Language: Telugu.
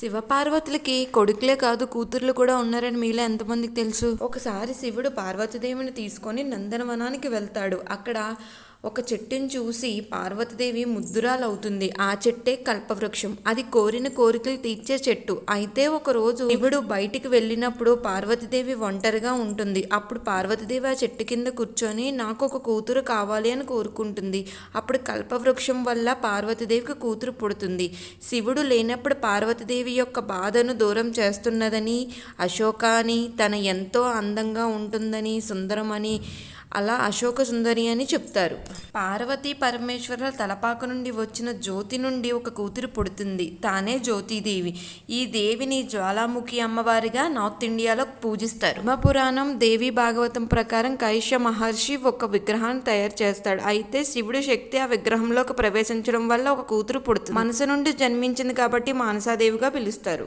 శివపార్వతులకి కొడుకులే కాదు కూతుర్లు కూడా ఉన్నారని మీలో ఎంతమందికి తెలుసు? ఒకసారి శివుడు పార్వతీదేవిని తీసుకొని నందనవనానికి వెళ్తాడు. అక్కడ ఒక చెట్టుని చూసి పార్వతీదేవి ముద్దురాలవుతుంది. ఆ చెట్టే కల్పవృక్షం. అది కోరిన కోరికలు తీర్చే చెట్టు. అయితే ఒకరోజు శివుడు బయటికి వెళ్ళినప్పుడు పార్వతీదేవి ఒంటరిగా ఉంటుంది. అప్పుడు పార్వతీదేవి ఆ చెట్టు కింద కూర్చొని నాకు ఒక కూతురు కావాలి అని కోరుకుంటుంది. అప్పుడు కల్పవృక్షం వల్ల పార్వతీదేవికి కూతురు పుడుతుంది. శివుడు లేనప్పుడు పార్వతీదేవి యొక్క బాధను దూరం చేస్తున్నదని అశోకాని తన ఎంతో అందంగా ఉంటుందని సుందరమని అలా అశోక సుందరి అని చెప్తారు. పార్వతీ పరమేశ్వరుల తలపాక నుండి వచ్చిన జ్యోతి నుండి ఒక కూతురు పుడుతుంది. తానే జ్యోతిదేవి. ఈ దేవిని జ్వాలాముఖి అమ్మవారిగా నార్త్ ఇండియాలో పూజిస్తారు. మా పురాణం దేవి భాగవతం ప్రకారం కైశ్య మహర్షి ఒక విగ్రహాన్ని తయారు చేస్తాడు. అయితే శివుడి శక్తి ఆ విగ్రహంలోకి ప్రవేశించడం వల్ల ఒక కూతురు పుడుతుంది. మనసు నుండి జన్మించింది కాబట్టి మానసాదేవిగా పిలుస్తారు.